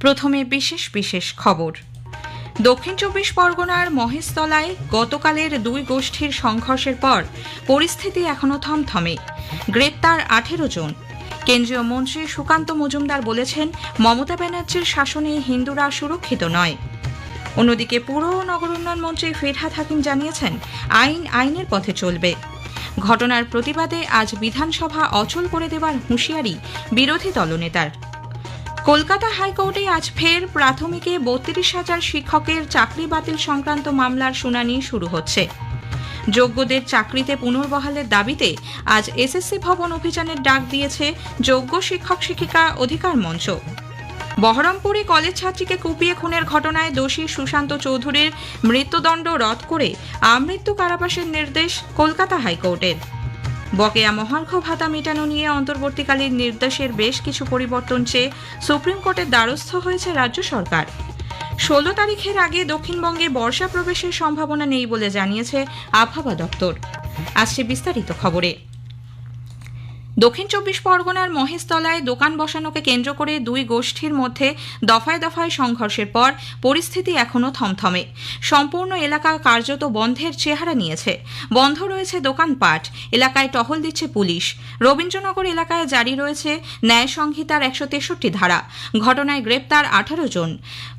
প্রথমে বিশেষ বিশেষ খবর। দক্ষিণ চব্বিশ পরগনার মহেশতলায় গতকালের দুই গোষ্ঠীর সংঘর্ষের পর পরিস্থিতি এখনও থমথমে। গ্রেপ্তার আঠেরো জন। কেন্দ্রীয় মন্ত্রী সুকান্ত মজুমদার বলেছেন, মমতা ব্যানার্জির শাসনে হিন্দুরা সুরক্ষিত নয়। অন্যদিকে পুর নগর উন্নয়ন মন্ত্রী ফিরহাদ হাকিম জানিয়েছেন, আইন আইনের পথে চলবে। ঘটনার প্রতিবাদে আজ বিধানসভা অচল করে দেওয়ার হুঁশিয়ারি বিরোধী দলনেতার। কলকাতা হাইকোর্টে আজ ফের প্রাথমিকে বত্রিশ হাজার শিক্ষকের চাকরি বাতিল সংক্রান্ত মামলার শুনানি শুরু হচ্ছে। যোগ্যদের চাকরিতে পুনর্বহালের দাবিতে আজ এসএসসি ভবন অভিযানের ডাক দিয়েছে যোগ্য শিক্ষক শিক্ষিকা অধিকার মঞ্চ। বহরমপুরে কলেজ ছাত্রীকে কুপিয়ে খুনের ঘটনায় দোষী সুশান্ত চৌধুরীর মৃত্যুদণ্ড রদ করে আমৃত্যু কারাবাসের নির্দেশ কলকাতা হাইকোর্টের। বকেয়া মহার্ঘ ভাতা মেটানো নিয়ে অন্তর্বর্তীকালীন নির্দেশের বেশ কিছু পরিবর্তন চেয়ে সুপ্রিম কোর্টের দ্বারস্থ হয়েছে রাজ্য সরকার। ষোলো তারিখের আগে দক্ষিণবঙ্গে বর্ষা প্রবেশের সম্ভাবনা নেই বলে জানিয়েছে আবহাওয়া দপ্তর। আসছে বিস্তারিত খবরে। দক্ষিণ চব্বিশ পরগনার মহেশতলায় দোকান বসানোকে কেন্দ্র করে দুই গোষ্ঠীর মধ্যে দফায় দফায় সংঘর্ষের পর পরিস্থিতি এখনও থমথমে। সম্পূর্ণ এলাকা কার্যত বন্ধের চেহারা নিয়েছে। বন্ধ রয়েছে দোকানপাট, এলাকায় টহল দিচ্ছে পুলিশ। রবীন্দ্রনগর এলাকায় জারি রয়েছে ন্যায় সংহিতার একশো তেষট্টি ধারা। ঘটনায় গ্রেপ্তার আঠারো জন।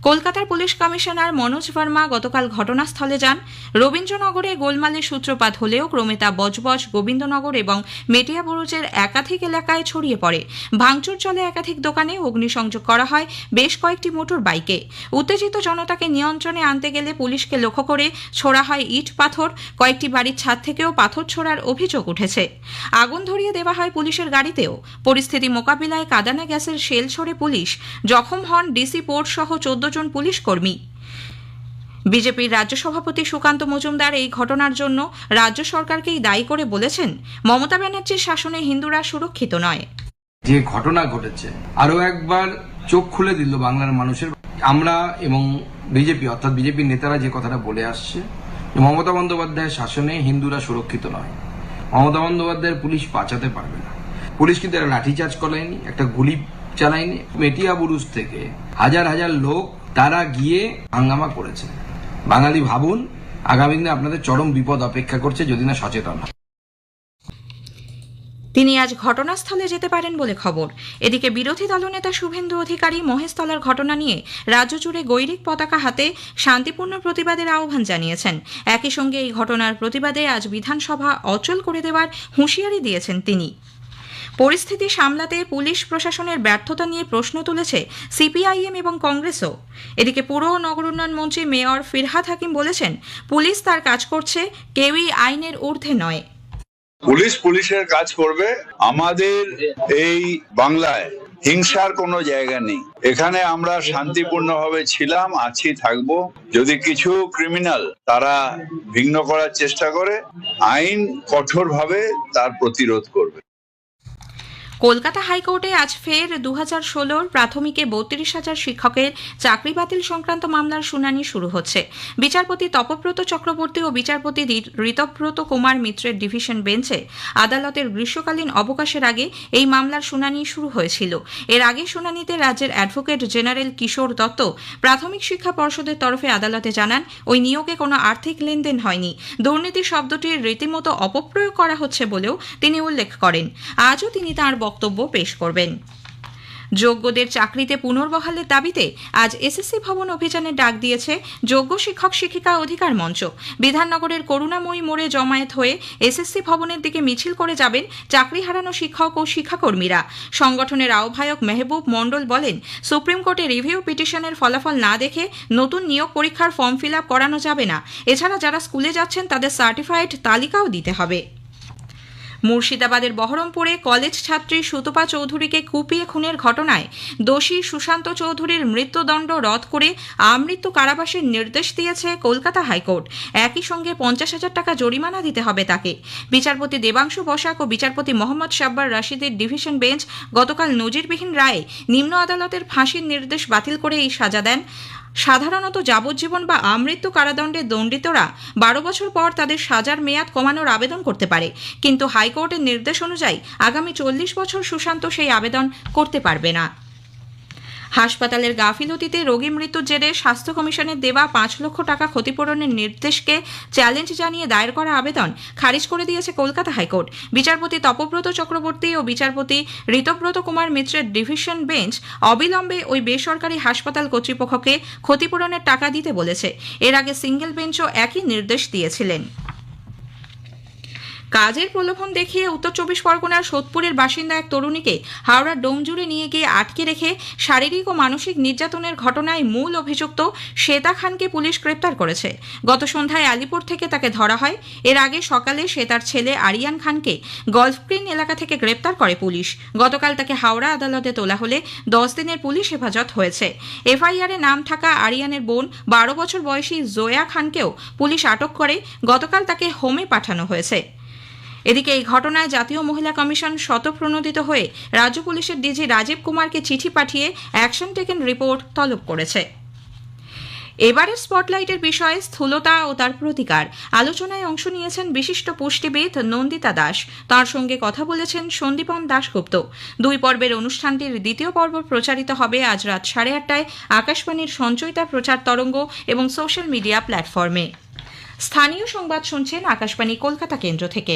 কলকাতার পুলিশ কমিশনার মনোজ ভার্মা গতকাল ঘটনাস্থলে যান। রবীন্দ্রনগরে গোলমালের সূত্রপাত হলেও ক্রমে তা বজবজ গোবিন্দনগর এবং মেটিয়াবুরুজের একাধিক এলাকায় ছড়িয়ে পড়ে। ভাঙচুর চলে একাধিক দোকানে অগ্নিসংযোগ করা হয় বেশ কয়েকটি মোটর বাইকে। উত্তেজিত জনতাকে নিয়ন্ত্রণে আনতে গেলে পুলিশকে লক্ষ্য করে ছোড়া হয় ইট পাথর। কয়েকটি বাড়ির ছাদ থেকেও পাথর ছোড়ার অভিযোগ উঠেছে। আগুন ধরিয়ে দেওয়া হয় পুলিশের গাড়িতেও। পরিস্থিতি মোকাবিলায় কাদানে গ্যাসের শেল ছড়ে পুলিশ। জখম হন ডিসি পোর্ট সহ চোদ্দ জন পুলিশ কর্মী। বিজেপির রাজ্য সভাপতি সুকান্ত মজুমদার এই ঘটনার জন্য রাজ্য সরকারকেই দায়ী করে বলেছেন, মমতা ব্যানার্জির শাসনে হিন্দুরা সুরক্ষিত নয়। যে ঘটনা ঘটেছে আরও একবার চোখ খুলে দিল বাংলার মানুষের। আমরা এবং বিজেপি, অর্থাৎ বিজেপির নেতারা যে কথাটা বলে আসছে মমতা বন্দ্যোপাধ্যায়ের শাসনে হিন্দুরা সুরক্ষিত নয়। মমতা বন্দ্যোপাধ্যায়ের পুলিশ বাঁচাতে পারবে না। পুলিশ কিন্তু একটা লাঠিচার্জ করায়নি, একটা গুলি চালায়নি। মেটিয়া বুরুজ থেকে হাজার হাজার লোক তারা গিয়ে হাঙ্গামা করেছে। বাঙালি ভাবুন, আগামী দিনে আপনাদের চরম বিপদ অপেক্ষা করছে, যদি না সচেতন হন। তিনি আজ ঘটনাস্থলে যেতে পারেন বলে খবর। এদিকে বিরোধী দলনেতা শুভেন্দু অধিকারী মহেশতলার ঘটনা নিয়ে রাজ্য জুড়ে গৈরিক পতাকা হাতে শান্তিপূর্ণ প্রতিবাদের আহ্বান জানিয়েছেন। একই সঙ্গে এই ঘটনার প্রতিবাদে আজ বিধানসভা অচল করে দেওয়ার হুঁশিয়ারি দিয়েছেন তিনি। পরিস্থিতি সামলাতে পুলিশ প্রশাসনের ব্যর্থতা নিয়ে প্রশ্ন তুলেছে সিপিআইএম এবং কংগ্রেসও। এদিকে পুর নগর উন্নয়ন মন্ত্রী মেয়র ফিরহাদ হাকিম বলেছেন, পুলিশ তার কাজ করছে, কেউই আইনের ঊর্ধ্বে নয়। পুলিশ পুলিশের কাজ করবে, আমাদের এই বাংলায় হিংসার কোনো জায়গা নেই। এখানে আমরা শান্তিপূর্ণভাবে ছিলাম, আছি, থাকব। যদি কিছু ক্রিমিনাল তারা ভিন্ন করার চেষ্টা করে, আইন কঠোরভাবে তার প্রতিরোধ করবে। কলকাতা হাইকোর্টে আজ ফের দু হাজার ষোলোর প্রাথমিকে বত্রিশ হাজার শিক্ষকের চাকরি বাতিল সংক্রান্ত মামলার শুনানি শুরু হচ্ছে। বিচারপতি তপব্রত চক্রবর্তী ও বিচারপতি ঋতব্রত কুমার মিত্রের ডিভিশন বেঞ্চে আদালতের গ্রীষ্মকালীন অবকাশের আগে এই মামলার শুনানি শুরু হয়েছিল। এর আগে শুনানিতে রাজ্যের অ্যাডভোকেট জেনারেল কিশোর দত্ত প্রাথমিক শিক্ষা পর্ষদের তরফে আদালতে জানান, ওই নিয়োগে কোনো আর্থিক লেনদেন হয়নি। দুর্নীতি শব্দটির রীতিমতো অপপ্রয়োগ করা হচ্ছে বলেও তিনি উল্লেখ করেন। আজও তিনি তার বক্তব্য পেশ করবেন। যোগ্যদের চাকরিতে পুনর্বহালের দাবিতে আজ এসএসসি ভবন অভিযানের ডাক দিয়েছে যোগ্য শিক্ষক, শিক্ষিকা অধিকার মঞ্চ। বিধাননগরের করুণাময়ী মোড়ে জমায়েত হয়ে এসএসসি ভবনের দিকে মিছিল করে যাবেন চাকরি হারানো শিক্ষক ও শিক্ষাকর্মীরা। সংগঠনের আহ্বায়ক মেহবুব মণ্ডল বলেন, সুপ্রিম কোর্টে রিভিউ পিটিশনের ফলাফল না দেখে নতুন নিয়োগ পরীক্ষার ফর্ম ফিল করানো যাবে না। এছাড়া যারা স্কুলে যাচ্ছেন তাদের সার্টিফাইড তালিকাও দিতে হবে। মুর্শিদাবাদের বহরমপুরে কলেজ ছাত্রী সুতপা চৌধুরীকে কুপিয়ে খুনের ঘটনায় দোষী সুশান্ত চৌধুরীর মৃত্যুদণ্ড রদ করে আমৃত্যু কারাবাসের নির্দেশ দিয়েছে কলকাতা হাইকোর্ট। একই সঙ্গে পঞ্চাশ হাজার টাকা জরিমানা দিতে হবে তাকে। বিচারপতি দেবাংশু বসাক ও বিচারপতি মোহাম্মদ সাব্বার রাশিদের ডিভিশন বেঞ্চ গতকাল নজিরবিহীন রায়ে নিম্ন আদালতের ফাঁসির নির্দেশ বাতিল করে এই সাজা দেন। সাধারণত যাবজ্জীবন বা আমৃত্যু কারাদণ্ডে দণ্ডিতরা বারো বছর পর তাদের সাজার মেয়াদ কমানোর আবেদন করতে পারে। কিন্তু হাইকোর্টের নির্দেশ অনুযায়ী আগামী চল্লিশ বছর সুশান্ত সেই আবেদন করতে পারবে না। হাসপাতালের গাফিলতিতে রোগী মৃত্যুর জেরে স্বাস্থ্য কমিশনের দেওয়া পাঁচ লক্ষ টাকা ক্ষতিপূরণের নির্দেশকে চ্যালেঞ্জ জানিয়ে দায়ের করা আবেদন খারিজ করে দিয়েছে কলকাতা হাইকোর্ট। বিচারপতি তপব্রত চক্রবর্তী ও বিচারপতি ঋতব্রত কুমার মিত্রের ডিভিশন বেঞ্চ অবিলম্বে ওই বেসরকারি হাসপাতাল কর্তৃপক্ষকে ক্ষতিপূরণের টাকা দিতে বলেছে। এর আগে সিঙ্গেল বেঞ্চও একই নির্দেশ দিয়েছিলেন। কাজের প্রলোভন দেখিয়ে উত্তর চব্বিশ পরগনার সোদপুরের বাসিন্দা এক তরুণীকে হাওড়ার ডোমজুড়ে নিয়ে গিয়ে আটকে রেখে শারীরিক ও মানসিক নির্যাতনের ঘটনায় মূল অভিযুক্ত শ্বেতা খানকে পুলিশ গ্রেপ্তার করেছে। গত সন্ধ্যায় আলিপুর থেকে তাকে ধরা হয়। এর আগে সকালে সে শ্বেতার ছেলে আরিয়ান খানকে গলফগ্রিন এলাকা থেকে গ্রেপ্তার করে পুলিশ। গতকাল তাকে হাওড়া আদালতে তোলা হলে দশ দিনের পুলিশ হেফাজত হয়েছে। এফআইআরে নাম থাকা আরিয়ানের বোন বারো বছর বয়সী জোয়া খানকেও পুলিশ আটক করে। গতকাল তাকে হোমে পাঠানো হয়েছে। এদিকে এই ঘটনায় জাতীয় মহিলা কমিশন শতপ্রণোদিত হয়ে রাজ্য পুলিশের ডিজি রাজীব কুমারকে চিঠি পাঠিয়ে অ্যাকশন টেকেন রিপোর্ট তলব করেছে। এবারের স্পটলাইটের বিষয়ে স্থূলতা ও তার প্রতিকার আলোচনায় অংশ নিয়েছেন বিশিষ্ট পুষ্টিবিদ নন্দিতা দাস। তার সঙ্গে কথা বলেছেন সন্দীপন দাশগুপ্ত। দুই পর্বের অনুষ্ঠানটির দ্বিতীয় পর্ব প্রচারিত হবে আজ রাত সাড়ে আটটায় আকাশবাণীর সঞ্চয়িতা প্রচার তরঙ্গ এবং সোশ্যাল মিডিয়া প্ল্যাটফর্মে। স্থানীয় সংবাদ শুনছেন আকাশবাণী কলকাতা কেন্দ্র থেকে।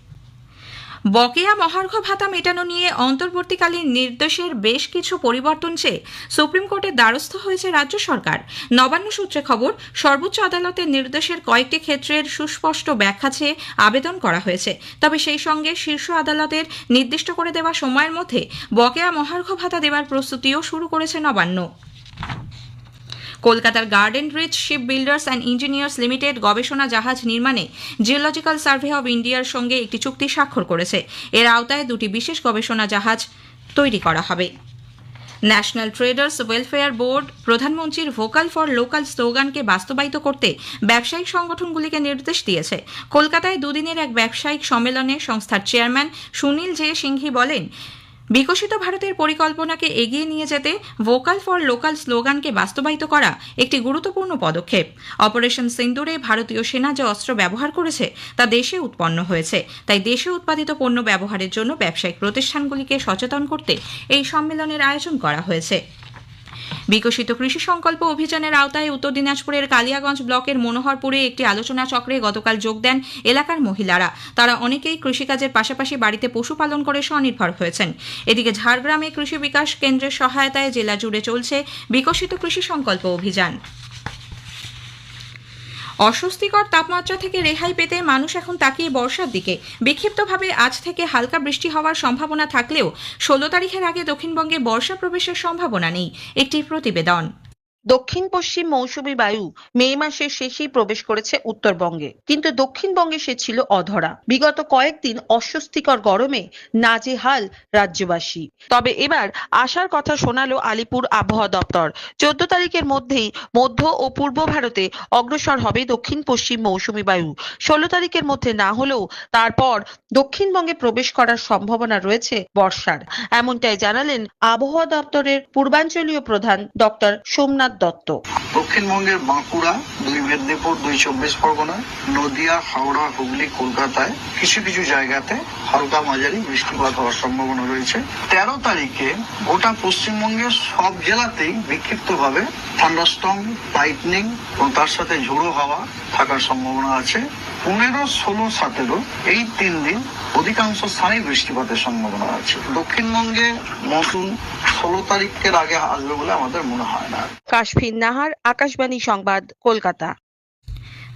বকেয়া মহার্ঘ ভাতা মেটানো নিয়ে অন্তর্বর্তীকালীন নির্দেশের বেশ কিছু পরিবর্তন চেয়ে সুপ্রিম কোর্টের দ্বারস্থ হয়েছে রাজ্য সরকার। নবান্ন সূত্রে খবর, সর্বোচ্চ আদালতের নির্দেশের কয়েকটি ক্ষেত্রের সুস্পষ্ট ব্যাখ্যা চেয়ে আবেদন করা হয়েছে। তবে সেই সঙ্গে শীর্ষ আদালতের নির্দিষ্ট করে দেওয়া সময়ের মধ্যে বকেয়া মহার্ঘ ভাতা দেওয়ার প্রস্তুতিও শুরু করেছে নবান্ন। কলকাতার Garden Reach Ship Builders and Engineers Limited গবেষণা জাহাজ নির্মাণে জিওলজিক্যাল সার্ভে অব ইন্ডিয়ার সঙ্গে একটি চুক্তি স্বাক্ষর করেছে। এর আওতায় দুটি বিশেষ গবেষণা জাহাজ তৈরি করা হবে। ন্যাশনাল ট্রেডার্স ওয়েলফেয়ার বোর্ড প্রধানমন্ত্রীর ভোকাল ফর লোকাল স্লোগানকে বাস্তবায়িত করতে ব্যবসায়িক সংগঠনগুলিকে নির্দেশ দিয়েছে। কলকাতায় দুদিনের এক ব্যবসায়িক সম্মেলনে সংস্থার চেয়ারম্যান সুনীল জে সিংঘি বলেন বিকশিত ভারতের পরিকল্পনাকে এগিয়ে নিয়ে যেতে ভোকাল ফর লোকাল স্লোগানকে বাস্তবায়িত করা একটি গুরুত্বপূর্ণ পদক্ষেপ। অপারেশন সিন্দুরে ভারতীয় সেনা যে অস্ত্র ব্যবহার করেছে তা দেশে উৎপন্ন হয়েছে। তাই দেশে উৎপাদিত পণ্য ব্যবহারের জন্য ব্যবসায়িক প্রতিষ্ঠানগুলিকে সচেতন করতে এই সম্মেলনের আয়োজন করা হয়েছে। বিকশিত কৃষি সংকল্প অভিযানের আওতায় উত্তর দিনাজপুরের কালিয়াগঞ্জ ব্লকের মনোহরপুরে একটি আলোচনা চক্রে গতকাল যোগ দেন এলাকার মহিলারা। তারা অনেকেই কৃষিকাজের পাশাপাশি বাড়িতে পশুপালন করে স্বনির্ভর হয়েছেন। এদিকে ঝাড়গ্রামে কৃষি বিকাশ কেন্দ্রের সহায়তায় জেলা জুড়ে চলছে বিকশিত কৃষি সংকল্প অভিযান। অস্বস্তিকর তাপমাত্রা থেকে রেহাই পেতে মানুষ এখন তাকিয়ে বর্ষার দিকে। বিক্ষিপ্তভাবে আজ থেকে হালকা বৃষ্টি হওয়ার সম্ভাবনা থাকলেও ষোলো তারিখের আগে দক্ষিণবঙ্গে বর্ষা প্রবেশের সম্ভাবনা নেই। একটি প্রতিবেদন। দক্ষিণ পশ্চিম মৌসুমী বায়ু মে মাসের শেষেই প্রবেশ করেছে উত্তরবঙ্গে। কিন্তু দক্ষিণবঙ্গে সে ছিল অধরা। বিগত কয়েকদিন অস্বস্তিকর গরমে নাজেহাল রাজ্যবাসী। তবে এবার আসার কথা শোনালো আলিপুর আবহাওয়া দপ্তর। চোদ্দ তারিখের মধ্যেই মধ্য ও পূর্ব ভারতে অগ্রসর হবে দক্ষিণ পশ্চিম মৌসুমী বায়ু। ষোলো তারিখের মধ্যে না হলেও তারপর দক্ষিণবঙ্গে প্রবেশ করার সম্ভাবনা রয়েছে বর্ষার। এমনটাই জানালেন আবহাওয়া দপ্তরের পূর্বাঞ্চলীয় প্রধান ডক্টর সোমনাথ দত্ত। দক্ষিণবঙ্গের বাঁকুড়া, দুই মেদিনীপুর, দুই চব্বিশ পরগনা, নদিয়া, হাওড়া, হুগলি, কলকাতায় কিছু কিছু জায়গাতে হালকা মাঝারি বৃষ্টিপাত হওয়ার সম্ভাবনা রয়েছে। তেরো তারিখে গোটা পশ্চিমবঙ্গের সব জেলাতেই বিক্ষিপ্তভাবে থান্ডারস্টর্ম লাইটনিং এবং তার সাথে ঝোড়ো হাওয়া থাকার সম্ভাবনা আছে। পনেরো, ষোলো, সতেরো এই তিন দিন অধিকাংশ স্থানে বৃষ্টিপাতের সম্ভাবনা আছে। দক্ষিণবঙ্গে মৌসুম ষোলো তারিখের আগে আসবে বলে আমাদের মনে হয় না। কাশফিন নাহার আকাশবাণী সংবাদ কলকাতা।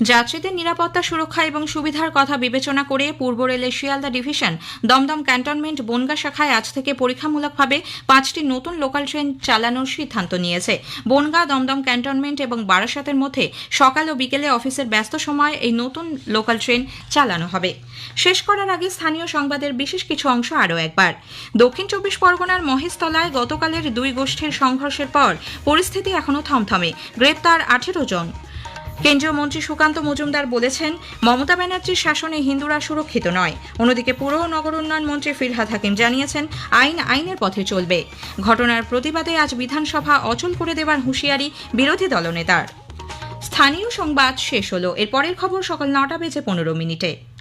যাত্রীদের নিরাপত্তা, সুরক্ষা এবং সুবিধার কথা বিবেচনা করে পূর্ব রেলের শিয়ালদা ডিভিশন দমদম ক্যান্টনমেন্ট বনগা শাখায় আজ থেকে পরীক্ষামূলকভাবে পাঁচটি নতুন লোকাল ট্রেন চালানোর সিদ্ধান্ত নিয়েছে। বনগা, দমদম ক্যান্টনমেন্ট এবং বারাসাতের মধ্যে সকাল ও বিকেলে অফিসের ব্যস্ত সময়ে এই নতুন লোকাল ট্রেন চালানো হবে। শেষ করার আগে স্থানীয় সংবাদের বিশেষ কিছু অংশ আরও একবার। দক্ষিণ চব্বিশ পরগনার মহেশতলায় গতকালের দুই গোষ্ঠীর সংঘর্ষের পর পরিস্থিতি এখনও থমথমে। গ্রেপ্তার আঠেরো জন। কেন্দ্রীয় মন্ত্রী সুকান্ত মজুমদার বলেছেন, মমতা ব্যানার্জির শাসনে হিন্দুরা সুরক্ষিত নয়। অন্যদিকে পুর ও নগর উন্নয়ন মন্ত্রী ফিরহাদ হাকিম জানিয়েছেন, আইন আইনের পথে চলবে। ঘটনার প্রতিবাদে আজ বিধানসভা অচল করে দেওয়ার হুঁশিয়ারি বিরোধী দলনেতার। স্থানীয় সংবাদ শেষ হলো। এরপরের খবর সকাল নটা বেজে পনেরো মিনিটে।